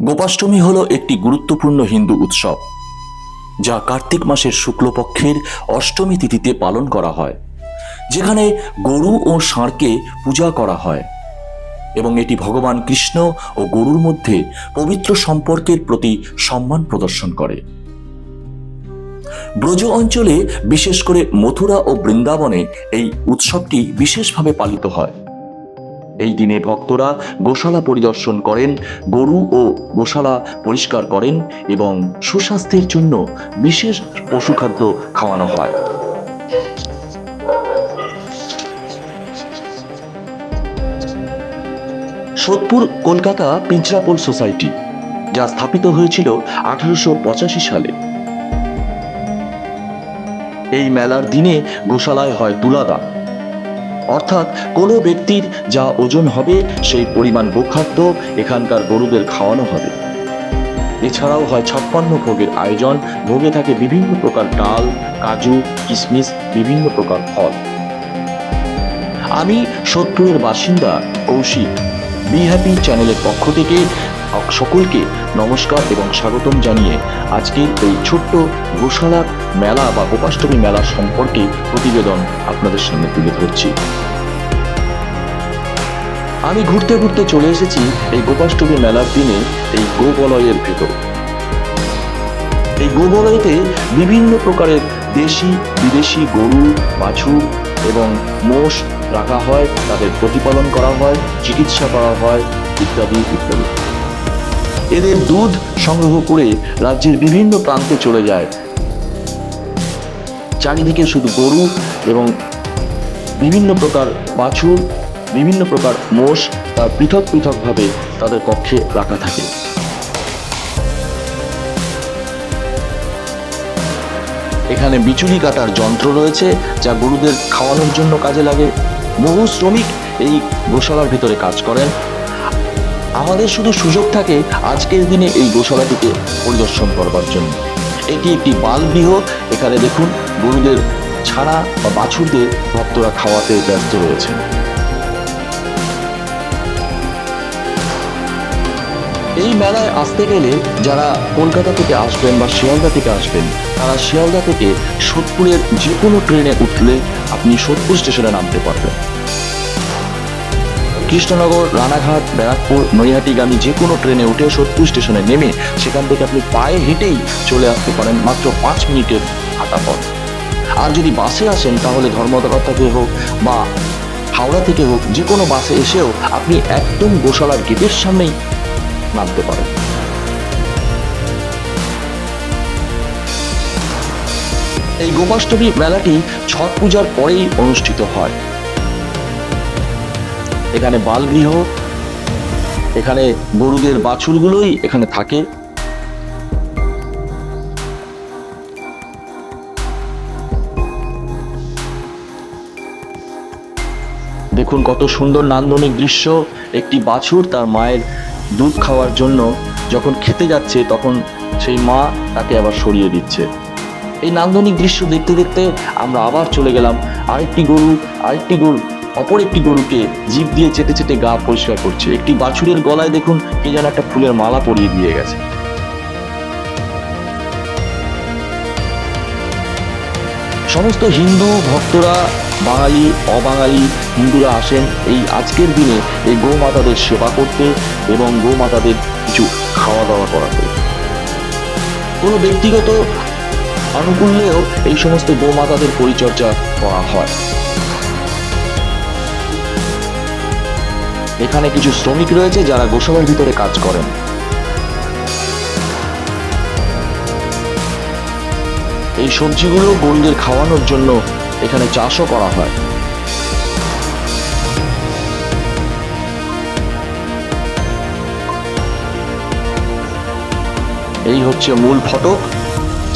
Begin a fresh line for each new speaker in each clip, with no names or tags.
গোপাষ্টমী হল একটি গুরুত্বপূর্ণ হিন্দু উৎসব, যা কার্তিক মাসের শুক্লপক্ষের অষ্টমী তিথিতে পালন করা হয়, যেখানে গরু ও ষাঁড়কে পূজা করা হয়, এবং এটি ভগবান কৃষ্ণ ও গরুর মধ্যে পবিত্র সম্পর্কের প্রতি সম্মান প্রদর্শন করে। ব্রজ অঞ্চলে বিশেষ করে মথুরা ও বৃন্দাবনে এই উৎসবটি বিশেষভাবে পালিত হয়। এই দিনে ভক্তরা গোশালা পরিদর্শন করেন, গরু ও গোশালা পরিষ্কার করেন এবং সুস্বাস্থ্যের জন্য বিশেষ পশুখাদ্য খাওয়ানো হয়। সোদপুর, কলকাতা পিঞ্চরাপোল সোসাইটি, যা স্থাপিত হয়েছিল আঠারোশো পঁচাশি সালে। এই মেলার দিনে গোশালায় হয় তুলাদান। অর্থাৎ কোনো ব্যক্তির যা ওজন হবে, সেই পরিমাণ গোখাদ্য এখানকার গরুদের খাওয়ানো হবে। এছাড়াও হয় ছাপ্পান্ন ভোগের আয়োজন। ভোগে থাকে বিভিন্ন প্রকার ডাল, কাজু কিশমিশ বিভিন্ন প্রকার ফল। আমি সোদপুরের বাসিন্দা কৌশিক। বি হ্যাপি চ্যানেলের পক্ষ থেকে সকলকে নমস্কার এবং স্বাগতম জানিয়ে আজকের এই ছোট্ট গোশালার মেলা বা গোপাষ্টমী মেলা সম্পর্কে প্রতিবেদন আপনাদের সামনে তুলে ধরছি। আমি ঘুরতে ঘুরতে চলে এসেছি এই গোপাষ্টমী মেলার দিনে এই গোবলয়ের ভেতর। এই গোবলয়তে বিভিন্ন প্রকারের দেশি, বিদেশি গরু, বাছুর এবং মোষ রাখা হয়, তাদের প্রতিপালন করা হয়, চিকিৎসা করা হয়, ইত্যাদি ইত্যাদি। এদের দুধ সংগ্রহ করে রাজ্যের বিভিন্ন প্রান্তে চলে যায়। চারিদিকে শুধু গরু এবং বিভিন্ন প্রকার বাছুর, বিভিন্ন প্রকার মোষ তার পৃথক পৃথকভাবে তাদের কক্ষে রাখা থাকে। এখানে বিচুলি কাটার যন্ত্র রয়েছে যা গরুদের খাওয়ানোর জন্য কাজে লাগে। বহু শ্রমিক এই গোশালার ভিতরে কাজ করেন। আমাদের শুধু সুযোগ থাকে আজকের দিনে এই গোশালাটিকে পরিদর্শন করবার জন্য। এটি একটি বালগৃহ। এখানে দেখুন, গরুদের ছাড়া বা বাছুরদের ভক্তরা খাওয়াতে ব্যস্ত রয়েছেন এই মেলায় আসতে গেলে যারা কলকাতা থেকে আসবেন বা শিয়ালদা থেকে আসবেন, তারা শিয়ালদা থেকে সোদপুরের যে কোনো ট্রেনে উঠলে আপনি সোদপুর স্টেশনে নামতে পারবেন। কৃষ্ণনগর, রানাঘাট, ব্যারাকপুর, নৈহাটিগামী যে কোনো ট্রেনে উঠে সোদপুর স্টেশনে নেমে সেখান থেকে আপনি পায়ে হেঁটেই চলে আসতে পারেন মাত্র পাঁচ মিনিটের হাঁটা পথ আর যদি বাসে আসেন তাহলে ধর্মতলা থেকে হোক বা হাওড়া থেকে হোক যে কোনো বাসে এসেও আপনি একদম গোশালার গেটের সামনেই নামতে পারেন। এই গোপাষ্টমী মেলাটি ছট পূজার পরেই অনুষ্ঠিত হয়। এখানে বালগৃহ, এখানে গরুদের বাছুরগুলোই এখানে থাকে। দেখুন কত সুন্দর নান্দনিক দৃশ্য, একটি বাছুর তার মায়ের দুধ খাওয়ার জন্য যখন খেতে যাচ্ছে তখন সেই মা তাকে আবার সরিয়ে দিচ্ছে। এই নান্দনিক দৃশ্য দেখতে দেখতে আমরা আবার চলে গেলাম আরেকটি গরু আরেকটি গরু। অপর একটি গরুকে জিভ দিয়ে চেটে চেটে গা পরিষ্কার করছে। একটি বাছুরের গলায় দেখুন কে যেন একটা ফুলের মালা পরিয়ে দিয়ে গেছে। সমস্ত হিন্দু ভক্তরা, বাঙালি, অবাঙালি হিন্দুরা আসেন এই আজকের দিনে এই গৌমাতাদের সেবা করতে এবং গৌমাতাদের কিছু খাওয়া দাওয়া করাতে। কোনো ব্যক্তিগত আনুকূল্যেও এই সমস্ত গোমাতাদের পরিচর্যা করা হয়। এখানে কিছু শ্রমিক রয়েছে যারা গোশালার ভিতরে কাজ করেন। এই সবজিগুলো গরুদের খাওয়ানোর জন্য এখানে চাষও করা হয়। এই হচ্ছে মূল ফটক।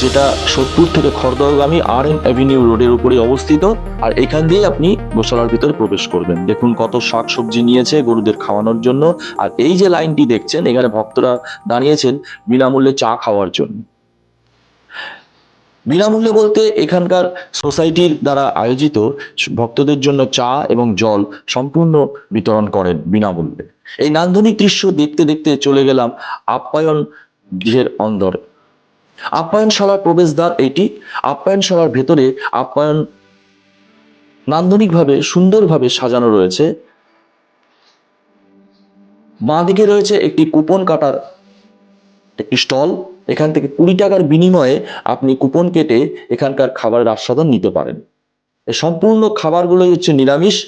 যেটা সোদপুর থেকে খড়দহগামী আর এন অ্যাভিনিউ রোডের উপরে অবস্থিত। আর এখান দিয়ে আপনি গোশালার ভিতরে প্রবেশ করবেন। দেখুন কত শাক সবজি নিয়েছে গরুদের খাওয়ানোর জন্য। আর এই যে লাইনটি দেখছেন, এখানে ভক্তরা দাঁড়িয়েছেন বিনামূল্যে চা খাওয়ার জন্য। বিনামূল্যে বলতে এখানকার সোসাইটির দ্বারা আয়োজিত ভক্তদের জন্য চা এবং জল সম্পূর্ণ বিতরণ করেন বিনামূল্যে। এই নান্দনিক দৃশ্য দেখতে দেখতে চলে গেলাম আপ্যায়ন গৃহের অন্দরে। আপ্যায়নশালার প্রবেশদ্বার এটি। আপ্যায়নশালার ভেতরে আপ্যায়ন নান্দনিকভাবে, সুন্দরভাবে সাজানো রয়েছে। বাঁদিকে রয়েছে একটি কুপন কাটার একটি স্টল। এখান থেকে কুড়ি টাকার বিনিময়ে আপনি কুপন কেটে এখানকার খাবারের আস্বাদন নিতে পারেন। সম্পূর্ণ খাবারগুলোই হচ্ছে নিরামিষ।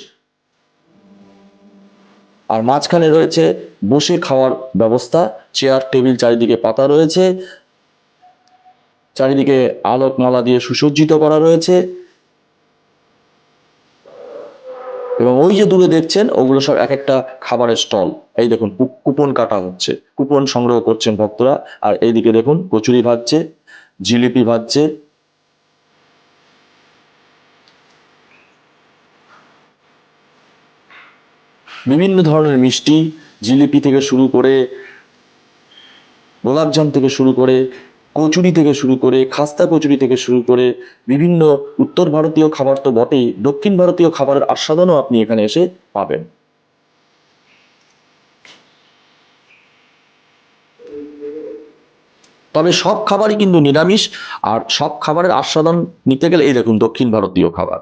আর মাঝখানে রয়েছে বসে খাওয়ার ব্যবস্থা। চেয়ার, টেবিল, চারিদিকে পাতা রয়েছে। চারিদিকে আলোকমালা দিয়ে সুসজ্জিত করা রয়েছে। এবং ওই যে দূরে দেখছেন, ওগুলো সব এক একটা খাবারের স্টল। এই দেখুন কুপন কাটা হচ্ছে। কুপন সংগ্রহ করছেন ভক্তরা। আর এইদিকে দেখুন, কচুরি ভাজছে, জিলিপি ভাজছে। বিভিন্ন ধরনের মিষ্টি, জিলিপি থেকে শুরু করে, গোলাপজাম থেকে শুরু করে কচুরি থেকে শুরু করে, খাস্তা কচুরি থেকে শুরু করে বিভিন্ন উত্তর ভারতীয় খাবার তো বটেই, দক্ষিণ ভারতীয় খাবারের আস্বাদনও আপনি এখানে এসে পাবেন। তবে সব খাবারই কিন্তু নিরামিষ, আর সব খাবারের আস্বাদন নিতে গেলে, এই দেখুন, দক্ষিণ ভারতীয় খাবার।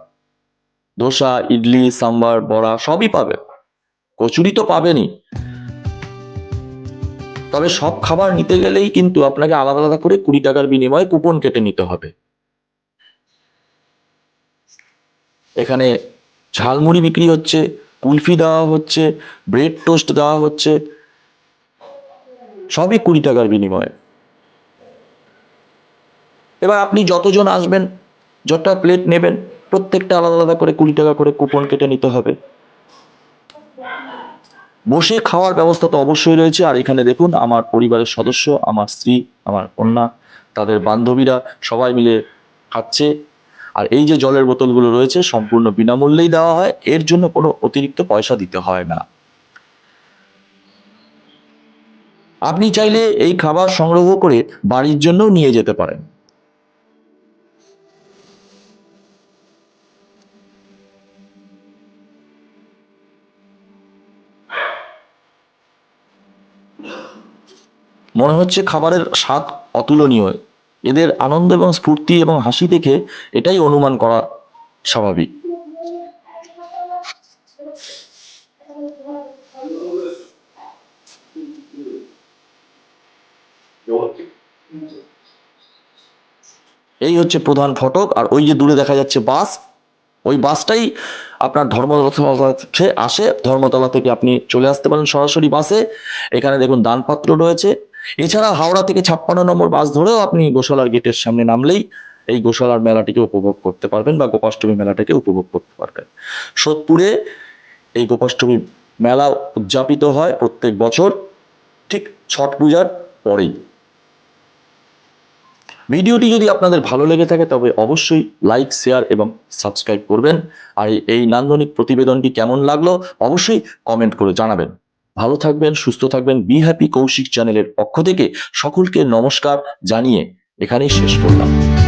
ধোসা, ইডলি, সাম্বার, বড়া সবই পাবে কচুরি তো পাবেনই। তবে সব খাবার নিতে গেলেই কিন্তু আপনাকে আলাদা আলাদা করে কুড়ি টাকার বিনিময়ে কুপন কেটে নিতে হবে। এখানে ঝালমুড়ি বিক্রি হচ্ছে, কুলফি দেওয়া হচ্ছে, ব্রেড টোস্ট দেওয়া হচ্ছে, সবই কুড়ি টাকার বিনিময়ে। এবার আপনি যতজন আসবেন, যতটা প্লেট নেবেন, প্রত্যেকটা আলাদা আলাদা করে কুড়ি টাকা করে কুপন কেটে নিতে হবে। বসে খাওয়ার ব্যবস্থা তো অবশ্যই রয়েছে। আর এখানে দেখুন, আমার পরিবারের সদস্য, আমার স্ত্রী, আমার কন্যা, তাদের বান্ধবীরা সবাই মিলে খাচ্ছে। আর এই যে জলের বোতলগুলো রয়েছে, সম্পূর্ণ বিনামূল্যেই দেওয়া হয়। এর জন্য কোনো অতিরিক্ত পয়সা দিতে হয় না। আপনি চাইলে এই খাবার সংগ্রহ করে বাড়ির জন্যও নিয়ে যেতে পারেন। মনে হচ্ছে খাবারের স্বাদ অতুলনীয়। এদের আনন্দ এবং স্ফূর্তি এবং হাসি দেখে এটাই অনুমান করা স্বাভাবিক। এই হচ্ছে প্রধান ফটক, আর ওই যে দূরে দেখা যাচ্ছে বাস। ওই বাসটাই আপনার ধর্মতলা আসে। ধর্মতলা থেকে আপনি চলে আসতে পারেন সরাসরি বাসে। এখানে দেখুন দানপাত্র রয়েছে। এছাড়া হাওড়া থেকে ছাপ্পান্ন নম্বর বাস ধরেও আপনি গোশালার গেটের সামনে নামলেই এই গোশালার মেলাটিকে উপভোগ করতে পারবেন বা গোপাষ্টমী মেলাটাকে উপভোগ করতে পারবেন। সোদপুরে এই গোপাষ্টমী মেলা উদযাপিত হয় প্রত্যেক বছর, ঠিক ছট পূজার পরেই। ভিডিওটি যদি আপনাদের ভালো লেগে থাকে তবে অবশ্যই লাইক, শেয়ার এবং সাবস্ক্রাইব করবেন। আর এই নান্দনিক প্রতিবেদনটি কেমন লাগল অবশ্যই কমেন্ট করে জানাবেন। ভালো থাকবেন, সুস্থ থাকবেন। বি হ্যাপি কৌশিক চ্যানেলের পক্ষ থেকে সকলকে নমস্কার জানিয়ে এখানেই শেষ করলাম।